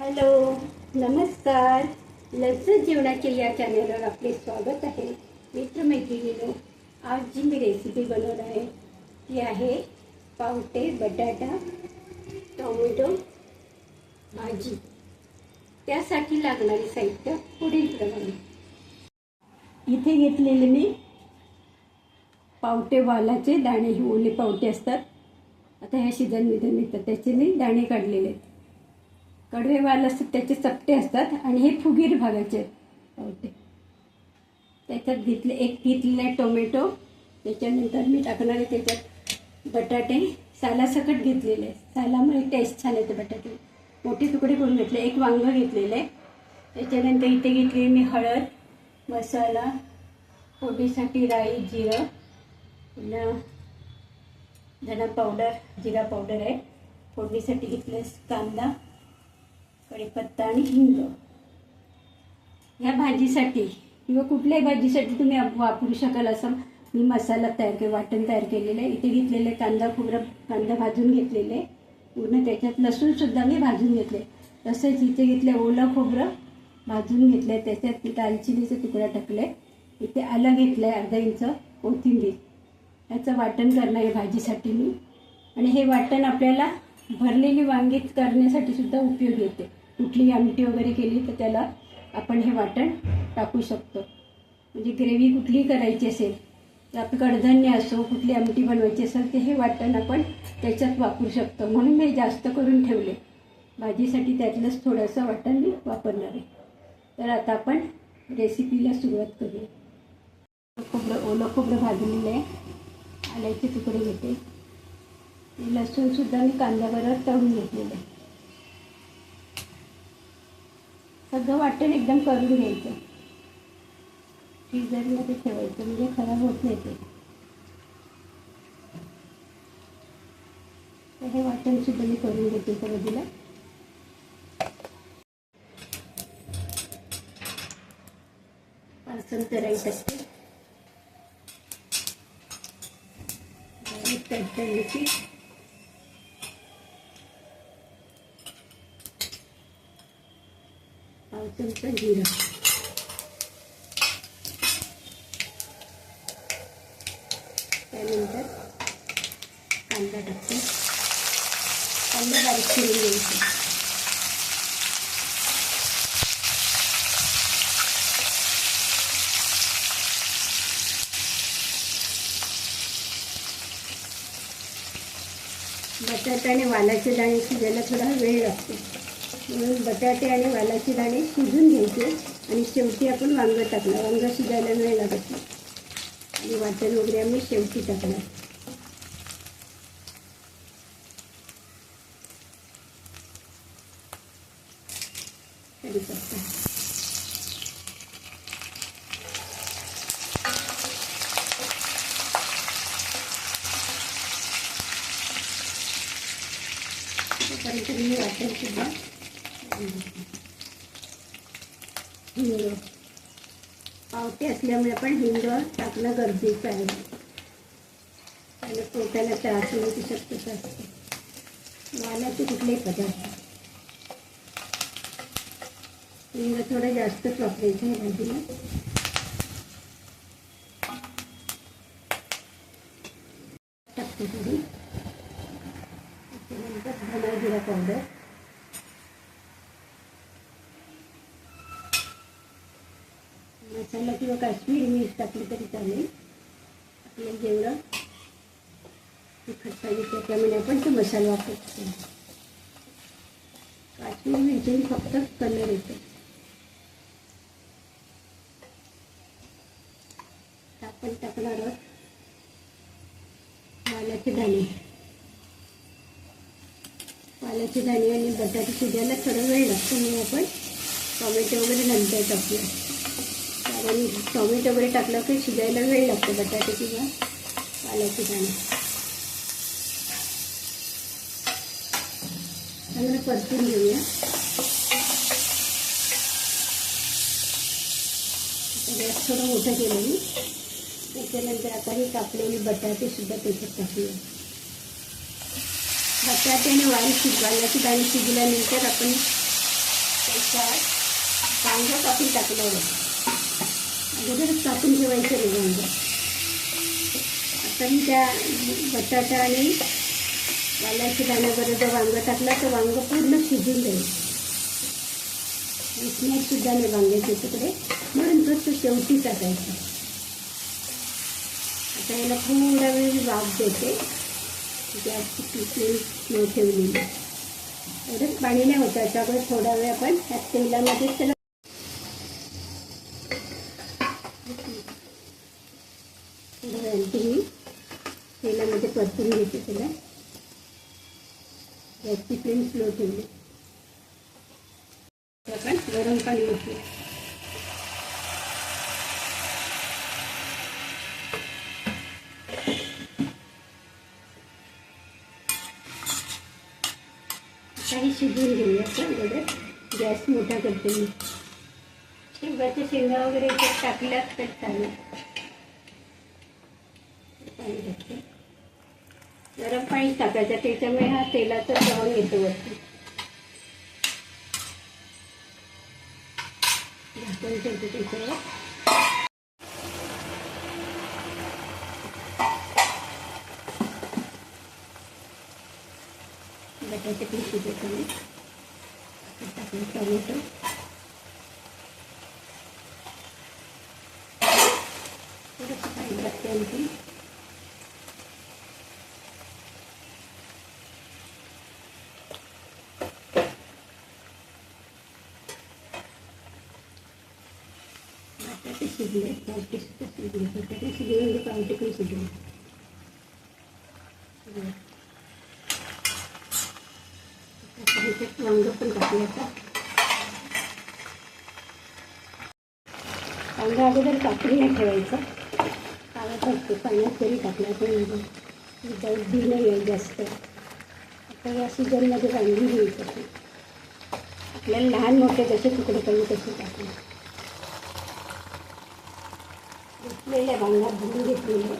Hello नमस्कार. लज्जत जेवणाच्या या चॅनलवर आपले स्वागत आहे. मित्रमैत्रिणीनो आज जी मी रेसिपी बनवणार आहे ती आहे पावटे बटाटा टोमॅटो भाजी. त्यासाठी लागणारे साहित्य पुढीलप्रमाणे इथे घेतलेले मी पावटे वालाचे दाणे. हे ओले पावटे असतात. आता ह्या शिजन मिळतं मिळतात त्याचे मी दाणे काढलेले आहेत. कडवेवाल असतात त्याचे चपटे असतात आणि हे फुगीर भागाचे आहेत. त्याच्यात घेतले एक घेतलेला आहे टोमॅटो. त्याच्यानंतर मी टाकणार आहे त्याच्यात बटाटे. सालासकट घेतलेले आहे सालामुळे टेस्ट छान येते बटाटे. मोठे तुकडे करून घेतले. एक वांगं घेतलेलं आहे. त्याच्यानंतर इथे घेतली मी हळद मसाला फोडणीसाठी राई जिरं पुन्हा धना पावडर जिरा पावडर आहे. फोडणीसाठी घेतलं कांदा. कढीपत्ता आणि हिंग. ह्या भाजीसाठी किंवा कुठल्याही भाजीसाठी तुम्ही वापरू शकाल असं मी मसाला तयार के वाटण तयार केलेलं आहे. इथे घेतलेले कांदा खोबरं कांदा भाजून घेतलेले पूर्ण त्याच्यात लसूणसुद्धा मी भाजून घेतले. तसेच इथे घेतले ओलं खोबरं भाजून घेतलं. आहे त्याच्यात दालचिनीचे तुकडा टाकले. इथे आलं घेतलं आहे अर्धा इंच कोथिंबीर. याचं वाटण करणार आहे भाजीसाठी मी. आणि हे वाटण आपल्याला भरलेली वांगी करण्यासाठी सुद्धा उपयोग येते. कुठली आमटी वगैरे केली तर त्याला आपण हे वाटण टाकू शकतो. म्हणजे ग्रेव्ही कुठली करायची असेल तर आपलं कडधान्य असो कुठली आमटी बनवायची असेल ते हे वाटण आपण त्याच्यात वापरू शकतो. म्हणून मी जास्त करून ठेवले. भाजीसाठी त्यातलंच थोडंसं वाटण मी वापरणार आहे. तर आता आपण रेसिपीला सुरुवात करूया. खोबरं ओलं खोबरं भाजलेलं आहे. आल्याचे तुकडे घेते. लसूणसुद्धा मी कांद्याबरोबर तळून घेतलेलं आहे. सगळं वाटेल एकदम करून घ्यायचं. फ्रीजरमध्ये ठेवायचं म्हणजे खराब होत नाही ते. तर हे वाटण सुद्धा मी करून घेते एका पासून पार्सल करायचं असते. बारीक तडतडीची पाव चमचा जिरं त्यानंतर कांदा टाकतो. कांदा बारीक चिरून घ्यायचा. बटाटा आणि वालाचे दाणे शिजायला थोडा वेळ लागतो. म्हणून बटाटे आणि वालाची दाणे शिजून घ्यायचे आणि शेवटी आपण वांगं टाकणार. वांगं शिजायला वेळ लागत नाही. आणि वाटण वगैरे आम्ही शेवटी टाकणार. कढीपत्ता तोपर्यंत मी सुद्धा हिंग पावटे असल्यामुळे पण हिंग टाकणं गरजेचं आहे. आणि पोटाला त्रास होण्याची शक्यता असते. वालाचे कुठलेही पदार्थ? हिंग थोडं जास्तच वापरायचं आहे भाजीला टाकते थोडी. त्याच्यानंतर धना जिरा पावडर मसाला किंवा काश्मीरी मीठ टाकली तरी चालेल. आपल्याला जेवढं तिखट पाहिजे त्यामुळे आपण तो मसाला वापरतो काश्मीरी मिरची फक्त कलर येतो. आपण टाकणार आहोत वालाचे दाणे. वालाचे दाणे आणि बटाटे शिजायला थोडा वेळ लागतो म्हणून आपण टोमॅटो वगैरे नंतर टाकूया. कारण टोमॅटो वगैरे टाकलं की शिजायला वेळ लागतो बटाटे किंवा पाल्याची पाणी चांगलं परतून घेऊया. गॅस थोडं मोठं केलं मी त्याच्यानंतर आता हे कापलेली बटाटे सुद्धा त्याच्यात टाकूया. बटाटे आणि वाल शिजवायला दाणे शिजल्यानंतर आपण त्याच्यात कांदा कापून टाकलं होतं. अगोदरच कापून ठेवायचं नाही आता मी त्या बटाटा आणि वालाची दाण्याबरोबर वांगं टाकलं तर वांगं पूर्ण शिजून जाईल. स्मेल सुद्धा नाही वांग्याचे तिकडे म्हणून फक्त शेवटी टाकायचं. आता याला थोडा वेळ वाफ देते. गॅसची पिशवी न ठेवलेली. एवढंच पाणी नाही होतं. त्याच्यामुळे थोडा वेळ आपण त्या तेलामध्ये त्याला परतून घेते त्याला. गॅसची फ्लेम स्लो ठेवली आपण गरम पाणी घेतलं. काही शिजवून घेऊया आपण. अगोदर गॅस मोठा करते मी. शेंगाच्या शेंगा वगैरे टाकल्यात तर चालेल. पाणी टाकते. गरम पाणी टाकायचं त्याच्यामुळे हा तेलाचा चवण येतो वरती. झाकण ठेवते त्याच्यावर. बटाटे पण शिजत टाकून टोमॅटो थोडंसं पाणी टाकते आणखी बटाटे शिजले पावटे सुद्धा शिजले बटाटे शिजले म्हणजे पावटे पण शिजले आता ह्याच्यात वांग पण टाकल्याचा कांदा अगोदर कापून नाही ठेवायचा काळा पडतो पाण्यात तरी टाकला पण विदाऊट बी नाही येईल जास्त आता या सीझनमध्ये वांगी घ्यायचं आपल्याला लहान मोठे जसे तुकडे पाहिजे तसे टाकले घेतलेल्या वांगा धुवून घेतलेले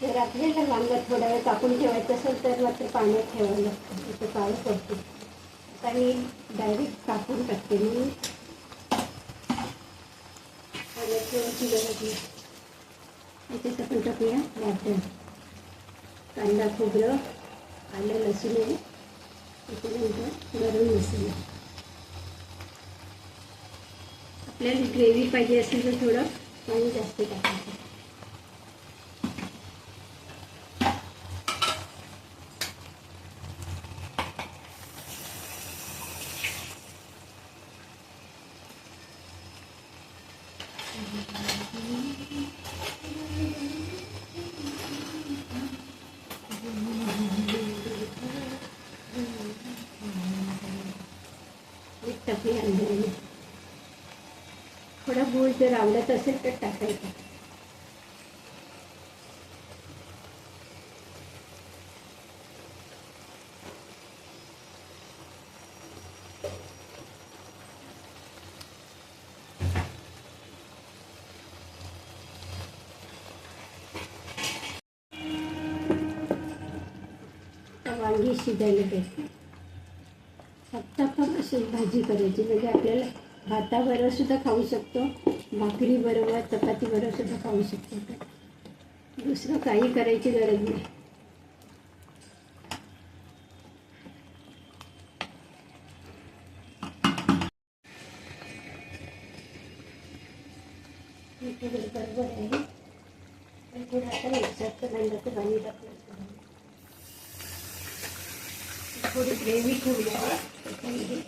जर आपल्याला वांगं थोडा वेळ कापून ठेवायचं असेल तर मात्र पाण्यात ठेवावं लागतं तिथं पाणी पडते. आता मी डायरेक्ट कापून टाकते मी पाण्यात ठेवायची गरज नाही याच्यात आपण टाकूया वाटण कांदा खोबरं. आलं लसूण आहे. त्याच्यानंतर गरम मसाला. आपल्याला ग्रेव्ही पाहिजे असेल तर थोडं पाणी जास्त टाकायचं. मीठ टाकूया थोडा गुळ जर आवडत असेल तर टाकायचा. वांगी शिजायला पाहिजे फक्त अशी भाजी करायची. म्हणजे आपल्याला भाताबरोबर सुद्धा खाऊ शकतो भाकरी बरोबर चपाती बरोबर सुद्धा खाऊ शकतो दुसरं काही करायची गरज नाही. बरोबर आहे पण थोडं आता मिक्सरचं भांड्याचं पाणी टाकलं थोडी ग्रेव्ही ठेवली आहे. त्याच्यामध्ये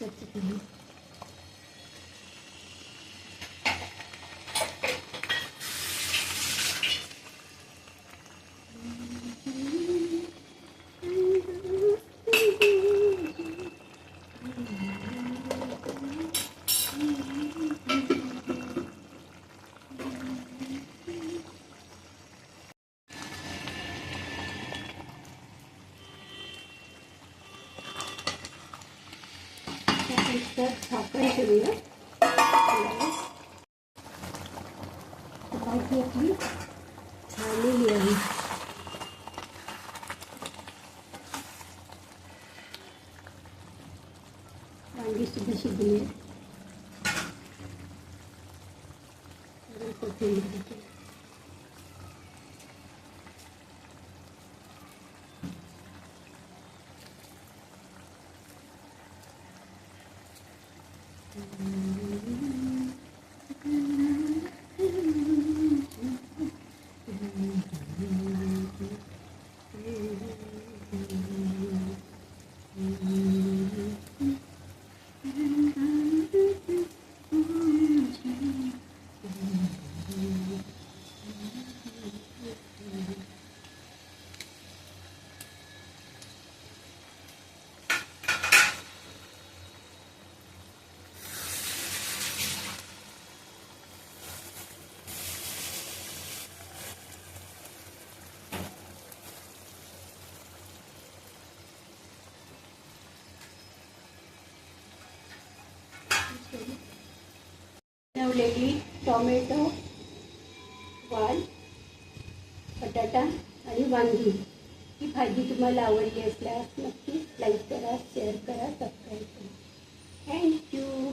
मिक्सरचं पाणी आपण झाकण ठेवूया. भाजी आपली झालेली आहे. वांगी सुद्धा शिजली आहे. कोथिंबीर देखील टाकूया. बनवलेली टॉमॅटो वाल बटाटा आणि वांगी. ही भाजी तुम्हाला आवडली असल्यास नक्की लाईक करा शेअर करा सबस्क्राईब करा. थँक्यू